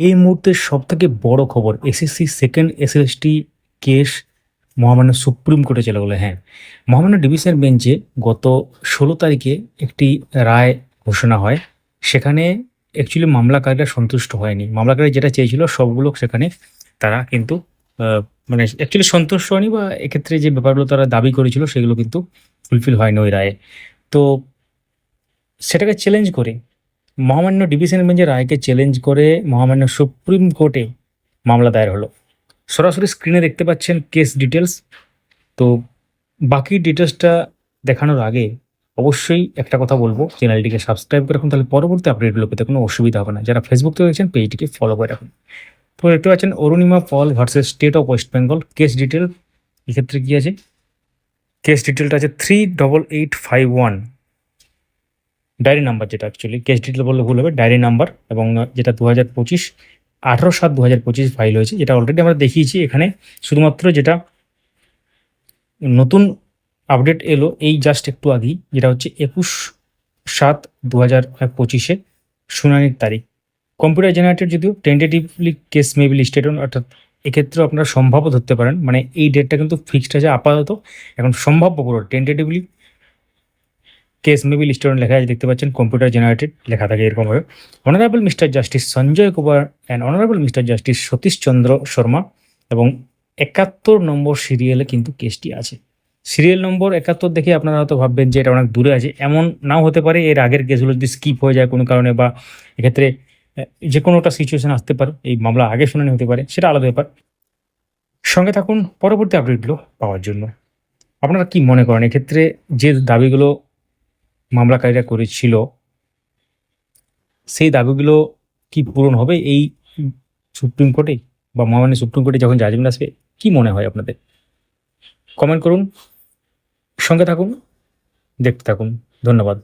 এই মুহূর্তের সব থেকে বড় খবর এসএসসি সেকেন্ড এসএসটি কেস মহামান্য সুপ্রিম কোর্টে চলে গেলো হ্যাঁ। মহামান্য ডিভিশন বেঞ্চে গত ষোলো তারিখে একটি রায় ঘোষণা হয়, সেখানে অ্যাকচুয়ালি মামলাকারীরা সন্তুষ্ট হয়নি। মামলাকারী যেটা চেয়েছিল, সবগুলো সেখানে তারা কিন্তু মানে অ্যাকচুয়ালি সন্তুষ্ট হয়নি বা এক্ষেত্রে যে ব্যাপারগুলো তারা দাবি করেছিল, সেগুলো কিন্তু ফুলফিল হয়নি ওই রায়ে। তো সেটাকে চ্যালেঞ্জ করে মহামান্য ডিভিশন বেঞ্চের রায়কে চ্যালেঞ্জ করে মহামান্য সুপ্রিম কোর্টে মামলা দায়ের হলো। সরাসরি স্ক্রিনে দেখতে পাচ্ছেন কেস ডিটেলস তো বাকি ডিটেলসটা দেখানোর আগে অবশ্যই একটা কথা বলব। চ্যানেলটিকে সাবস্ক্রাইব করে রাখুন, তাহলে পরবর্তী আপডেটগুলো পেতে কোনো অসুবিধা হবে না। যারা ফেসবুক থেকে দেখছেন পেজটিকে ফলো করে রাখুন। তো দেখতে পাচ্ছেন Arunima Paul versus state of West Bengal case detail এক্ষেত্রে কী আছে? কেস ডিটেলটা আছে three double eight five one diary number যেটা অ্যাকচুয়ালি কেস ডিটেল বললে ভুল হবে, ডায়েরি নাম্বার এবং যেটা দু হাজার পঁচিশ, আঠারো সাত দু হাজার পঁচিশ ফাইল হয়েছে, যেটা অলরেডি আমরা দেখিয়েছি এখানে। শুধুমাত্র যেটা নতুন আপডেট এলো, এই জাস্ট একটু আগেই, যেটা হচ্ছে একুশ সাত দু হাজার পঁচিশে শুনানির তারিখ। কম্পিউটার জেনারেটেড যদিও টেন্টেটিভলি কেস মেবি লিস্টেড অর্থাৎ এক্ষেত্রেও আপনারা সম্ভাব্য ধরতে পারেন। মানে এই ডেটটা কিন্তু ফিক্সড আছে, আপাতত। এখন সম্ভাব্য পুরো টেন্টেটিভলি কেস মেবি লিস্টেড লেখা আছে, দেখতে পাচ্ছেন কম্পিউটার জেনারেটেড লেখা থাকে এরকমভাবে honourable mister justice Sanjay Kumar and honourable mister justice Satish Chandra Sharma এবং একাত্তর নম্বর সিরিয়ালে কিন্তু কেসটি আছে। সিরিয়াল নম্বর একাত্তর দেখে আপনারা হয়তো ভাববেন যে এটা অনেক দূরে আছে, এমন নাও হতে পারে, এর আগের কেসগুলো যদি স্কিপ হয়ে যায় কোনো কারণে বা এক্ষেত্রে যে কোনো একটা সিচুয়েশন আসতে পারে, এই মামলা আগে শুনানি হতে পারে, সেটা আলাদা ব্যাপার। সঙ্গে থাকুন, পরবর্তী আপডেটগুলো পাওয়ার জন্য। আপনারা কি মনে করেন, এক্ষেত্রে যে দাবিগুলো মামলাকারীরা করেছিল, সেই দাবিগুলো কি পূরণ হবে এই সুপ্রিম কোর্টে বা মহামান্য সুপ্রিম কোর্টে যখন জাজমেন্ট আসবে, কি মনে হয় আপনাদের? কমেন্ট করুন, সঙ্গে থাকুন, দেখতে থাকুন, ধন্যবাদ।